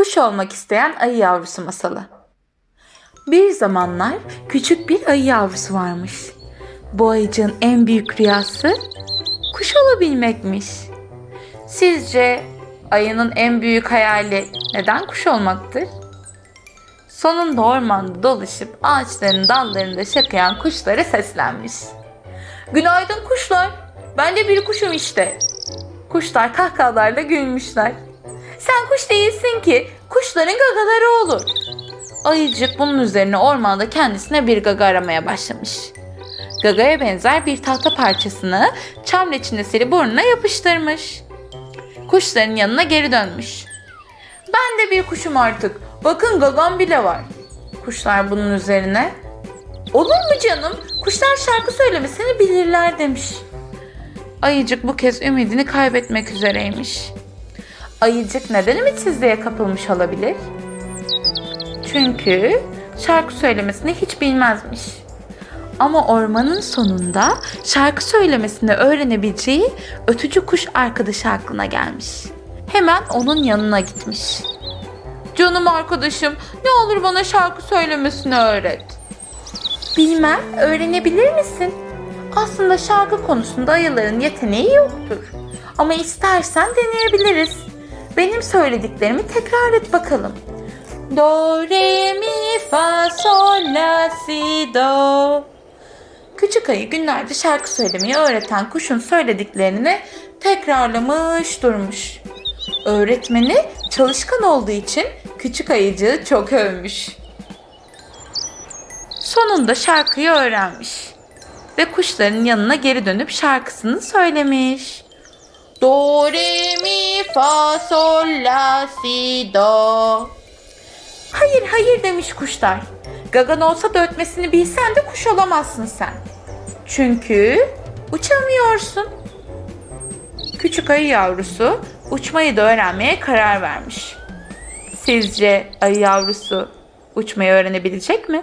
Kuş olmak isteyen ayı yavrusu masalı. Bir zamanlar küçük bir ayı yavrusu varmış. Bu ayıcığın en büyük rüyası kuş olabilmekmiş. Sizce ayının en büyük hayali neden kuş olmaktır? Sonunda ormanda dolaşıp ağaçların dallarında şakayan kuşlara seslenmiş. Günaydın kuşlar. Ben de bir kuşum işte. Kuşlar kahkahalarla gülmüşler. Sen kuş değilsin ki. Kuşların gagaları olur. Ayıcık bunun üzerine ormanda kendisine bir gaga aramaya başlamış. Gagaya benzer bir tahta parçasını çam reçinesini burnuna yapıştırmış. Kuşların yanına geri dönmüş. Ben de bir kuşum artık. Bakın gagam bile var. Kuşlar bunun üzerine. Olur mu canım? Kuşlar şarkı söylemesini bilirler demiş. Ayıcık bu kez ümidini kaybetmek üzereymiş. Ayıcık neden ümitsizliğe kapılmış olabilir? Çünkü şarkı söylemesini hiç bilmezmiş. Ama ormanın sonunda şarkı söylemesini öğrenebileceği ötücü kuş arkadaşı aklına gelmiş. Hemen onun yanına gitmiş. Canım arkadaşım ne olur bana şarkı söylemesini öğret. Bilmem öğrenebilir misin? Aslında şarkı konusunda ayıların yeteneği yoktur. Ama istersen deneyebiliriz. Benim söylediklerimi tekrar et bakalım. Do, re, mi, fa, sol, la, si, do. Küçük ayı günlerce şarkı söylemeyi öğreten kuşun söylediklerini tekrarlamış durmuş. Öğretmeni çalışkan olduğu için küçük ayıcığı çok övmüş. Sonunda şarkıyı öğrenmiş ve kuşların yanına geri dönüp şarkısını söylemiş. Do, re, mi, fa, sol, la, si, do. Hayır hayır demiş kuşlar. Gagan olsa da ötmesini bilsen de kuş olamazsın sen. Çünkü uçamıyorsun. Küçük ayı yavrusu uçmayı da öğrenmeye karar vermiş. Sizce ayı yavrusu uçmayı öğrenebilecek mi?